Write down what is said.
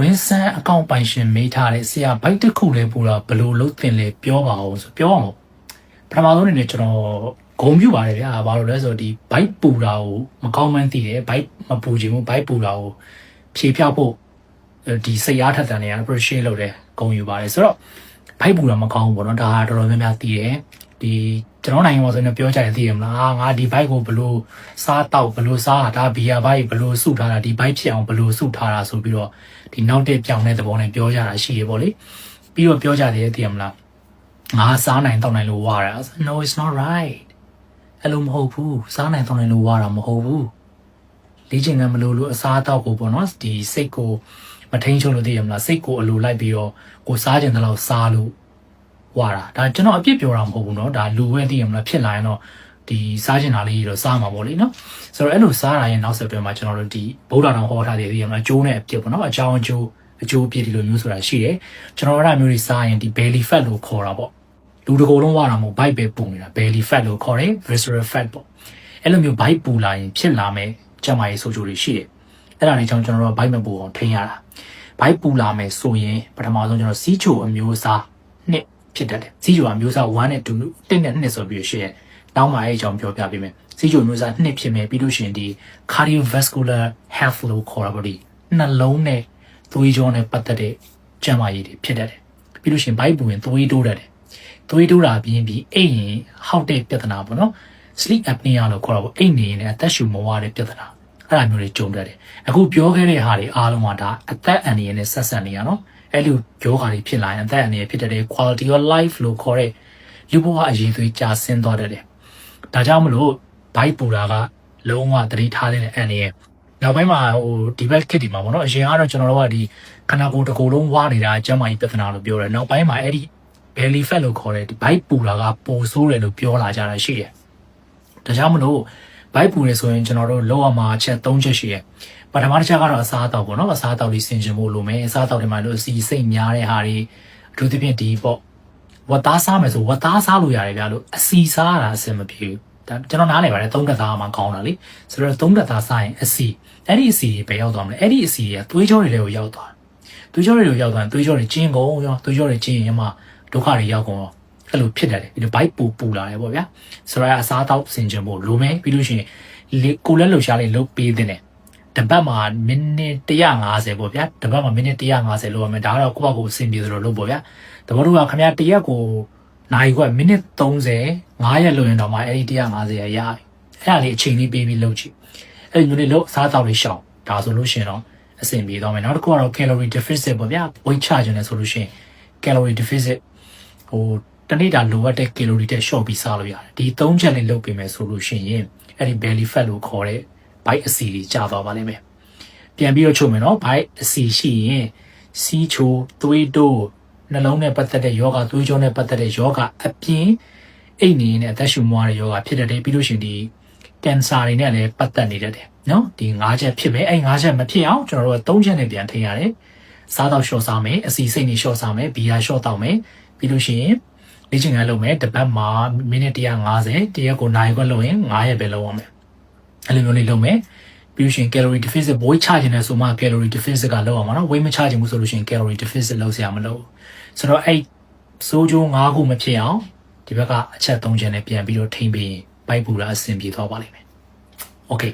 ဝင်းဆန်းအကောင့်ပိုင်ရှင်မေးထားတဲ့ဆရာဘိုက်တစ်ခုလေးပူတာဘယ်လိုလုပ်တင်လဲပြောပါအောင်ဆိုပြောအောင်ပထမဆုံးအနေနဲ့ကျွန်တော်ဂုံပြူပါတယ်ဗျာဘာလို့လဲဆိုတော့ဒီဘိုက်ပူတာကိုမကောင်းမှန်းသိတယ်ဘိုက်မပူချင်ဘူးဘိုက်ပူတာကိုဖြေဖြောက်ဖို့ဒီစိတ်အားထက်သန်နေရ appreciate လုပ်တယ်ဂုံယူပါတယ်ဆိုတော့ဘိုက်ပူတာမကောင်းဘူးပေါ့နော်ဒါကတော်တော်များများသိတယ် ဒီကျွန်တော်နိုင်ငံမှာဆိုရင်ပြောကြတယ်သိရမလားငါဒီဘိုက်ကိုဘလို့စားတော့ဘလို့စားတာဒါဘီယာဘိုက်ဘလို့စုထားတာဒီဘိုက်ဖြစ်အောင်ဘလို့စုထားတာဆိုပြီးတော့ဒီနောက်တဲ့ပြောင်းတဲ့သဘောနဲ့ပြောကြတာရှိရပေါ့လေပြီးတော့ပြောကြတယ်သိရမလားငါစားနိုင်တော့နိုင်လို့ဝါတာ no it's not right အဲ့လိုမဟုတ်ဘူးစားနိုင်တော့နိုင်လို့ဝါတာမဟုတ်ဘူးလေ့ကျင့်ခန်းမလို့လို့အစားအသောက်ကိုပေါ့နော်ဒီစိတ်ကိုမထိန်ချုပ်လို့သိရမလားစိတ်ကိုအလိုလိုက်ပြီးတော့ကိုစားကျင်တဲ့လောက်စားလို့ ဝါတာဒါကျွန်တော်အပြစ်ပြောတာမဟုတ်ဘူးเนาะဒါလူဝဲသိရမလားဖြစ်လာရင်တော့ဒီစားကျင်တာလေးတော့စားမှာပေါ့လေเนาะဆိုတော့အဲ့လိုစားတာရဲ့နောက်ဆက်တွဲမှာကျွန်တော်တို့ဒီဗုဒ္ဓတော်ဟောထားတဲ့သိရမလားအကျိုးနဲ့အပြစ်ပေါ့နော်အကြောင်းအကျိုးအကျိုးအပြစ်ဒီလိုမျိုးဆိုတာရှိတယ်ကျွန်တော်တို့အဲ့ဒါမျိုးတွေစားရင်ဒီ belly fat လို့ခေါ်တာပေါ့လူတစ်ကိုယ်လုံးဝတာမဟုတ် bite ပဲပူနေတာ belly fat လို့ခေါ်တယ် visceral fat ပေါ့အဲ့လိုမျိုး bite ပူလာရင်ဖြစ်လာမယ်ကျန်းမာရေးဆိုးကျိုးတွေရှိတယ်အဲ့ဒါတွေကြောင့်ကျွန်တော်တို့က bite မပူအောင်ထိန်းရတာ bite ပူလာမယ်ဆိုရင်ပထမဆုံးကျွန်တော်စီးချိုအမျိုးအစားနှစ် ဖြစ်တတ်တယ်စီးချိုအမျိုးအစား1နဲ့2တစ်နဲ့2ဆိုပြီးရှိရဲ့နောက်မှအဲ့အကြောင်းပြောပြပေးမယ်စီးချိုမျိုးစားနှစ်ဖြစ်မယ်ပြီးလို့ရှိရင်ဒီ cardiovascular health လို့ခေါ်တာပေါ့ဒီနှလုံးနဲ့သွေးကြောနဲ့ပတ်သက်တဲ့ကျန်းမာရေးတွေဖြစ်တတ်တယ်ပြီးလို့ရှိရင်ဘိုက်ပူရင်သွေးတိုးတတ်တယ်သွေးတိုးတာပြီးရင်ပြီးအိပ်ရင်ဟောက်တဲ့ပြဿနာပေါ့နော် sleep apnea လို့ခေါ်တာပေါ့အိပ်နေရင်လည်းအသက်ရှူမဝတဲ့ပြဿနာအဲ့ဒါမျိုးတွေကြုံတတ်တယ်အခုပြောခဲ့တဲ့ဟာတွေအားလုံးကဒါအသက်အန္တရာယ်နဲ့ဆက်ဆက်နေရနော် အဲ့လိုပြောခါတွေဖြစ်လာရင်အသက်အန္တရာယ်ဖြစ်တတ်တဲ့ quality of life လို့ခေါ်တဲ့လူဘဝအရေးသွေးကြာဆင်းသွားတတ်တယ်ဒါကြောင့်မလို့ဘိုက်ပူတာကလုံးဝသတိထားတဲ့အန္တရာယ်နောက်ပိုင်းမှာဟိုဒီဘက်ခစ်ဒီမှာပေါ့နော်အရင်ကတော့ကျွန်တော်တို့ကဒီခန္ဓာကိုယ်တစ်ကိုယ်လုံးဝါနေတာကျန်းမာရေးပြဿနာလို့ပြောတယ်နောက်ပိုင်းမှာအဲ့ဒီ belly fat လို့ခေါ်တဲ့ဒီဘိုက်ပူတာကပိုဆိုးတယ်လို့ပြောလာကြတာရှိတယ်ဒါကြောင့်မလို့ဘိုက်ပူနေဆိုရင်ကျွန်တော်တို့လောက်ရမှာအချက်၃ချက်ရှိတယ် ပထမတစ်ချက်ကတော့အစားအသောက်ပေါ့နော်အစားအသောက်လေးဆင်ခြင်ဖို့လိုမယ်အစားအသောက်တွေမှာလို့စီစိတ်များတဲ့ဟာတွေအထူးသဖြင့်ဒီပေါ့ဝတ်သားစားမယ်ဆိုဝတ်သားစားလို့ရတယ်ဗျာလို့အစီစားရတာအဆင်မပြေဘူးဒါကျွန်တော်နားလည်ပါတယ်သုံးတက်သားမှကောင်းတာလေဆိုတော့သုံးတက်သားစားရင်အစီအဲ့ဒီအစီတွေပဲရောက်သွားမလဲအဲ့ဒီအစီတွေကသွေးကြောတွေလည်းကိုရောက်သွားသွေးကြောတွေကိုရောက်သွားရင်သွေးကြောတွေကျင်းကုန်ရောသွေးကြောတွေကျင်းရင်မှဒုက္ခတွေရောက်ကုန်ရောအဲ့လိုဖြစ်တတ်တယ်ပြီးတော့ဘိုက်ပူပူလာတယ်ပေါ့ဗျာဆိုတော့အစားတော့ဆင်ခြင်ဖို့လိုမယ်ပြီးလို့ရှိရင်လေကိုလက်လှူရှားလေးလုပ်ပေးတဲ့နဲ့ တပတ်မှာမိနစ်150ပေါ့ဗျာတပတ်မှာမိနစ်150လို့ရမယ်ဒါကတော့ကိုယ့်ဘက်ကိုအဆင်ပြေသလိုလုပ်ပေါ့ဗျာတပတ်တို့ကခင်ဗျာတရက်ကိုနိုင်ခွက်မိနစ်30 9ရက်လို့ရင်တော့မှအဲ့ဒီ150ရရပြီအဲ့ဒါလေးအချိန်လေးပေးပြီးလုပ်ကြည့်အဲ့ဒီမျိုးလေးလုပ်အစားအသောက်လေးရှောင်ဒါဆိုလို့ရှိရင်တော့အဆင်ပြေသွားမယ်နောက်တစ်ခုကတော့ calorie deficit ပေါ့ဗျာ weight charge နေဆိုလို့ရှိရင် calorie deficit ဟိုတနေ့တာလိုအပ်တဲ့ calorie တဲ့ short ပြီးစားလို့ရတယ်ဒီ၃ချက်လေးလုပ်ပေးမယ်ဆိုလို့ရှိရင်အဲ့ဒီ belly fat လို့ခေါ်တဲ့ bite အစီတွေကျသွားပါလိမ့်မယ်ပြန်ပြီးတော့ချုပ်မယ်နော် bite အစီရှိရင်စီးချိုသွေးတိုးနှလုံးနဲ့ပတ်သက်တဲ့ယောဂသွေးကြောနဲ့ပတ်သက်တဲ့ယောဂအပြင်အိတ်နေနဲ့အသက်ရှူမွားတဲ့ယောဂဖြစ်တတ်တယ်ပြီးလို့ရှိရင်ဒီကင်ဆာတွေနဲ့လည်းပတ်သက်နေတတ်တယ်နော်ဒီ၅ချက်ဖြစ်မယ်အဲ့၅ချက်မဖြစ်အောင်ကျွန်တော်တို့က၃ချက်နဲ့ပြန်ထိန်းရတယ်စားတော့ရှော့စားမယ်အစီစိတ်နေရှော့စားမယ်ဘီယာရှော့တောက်မယ်ပြီးလို့ရှိရင်လေ့ကျင့်ခန်းလုပ်မယ်တစ်ပတ်မှာမိနစ်150တရက်ကိုနိုင်ခွက်လုပ်ရင်9ရက်ပဲလုပ်ရမယ် အဲ့လိုမျိုးလေးလုပ်မယ်ပြီးလို့ရှိရင် calorie deficit ဘိုးချခြင်းနဲ့ဆိုမှ calorie deficit ကလောက်အောင်ပါနော် weight မချခြင်းဘူးဆိုလို့ရှိရင် calorie deficit လောက်ဆရာမလို့ဆိုတော့အဲ့စိုးကျိုး၅ခုမဖြစ်အောင်ဒီဘက်ကအချက်၃ချက်နဲ့ပြန်ပြီးတော့ထိမ့်ပြီးပိုက်ပူတာအဆင်ပြေသွားပါလိမ့်မယ် okay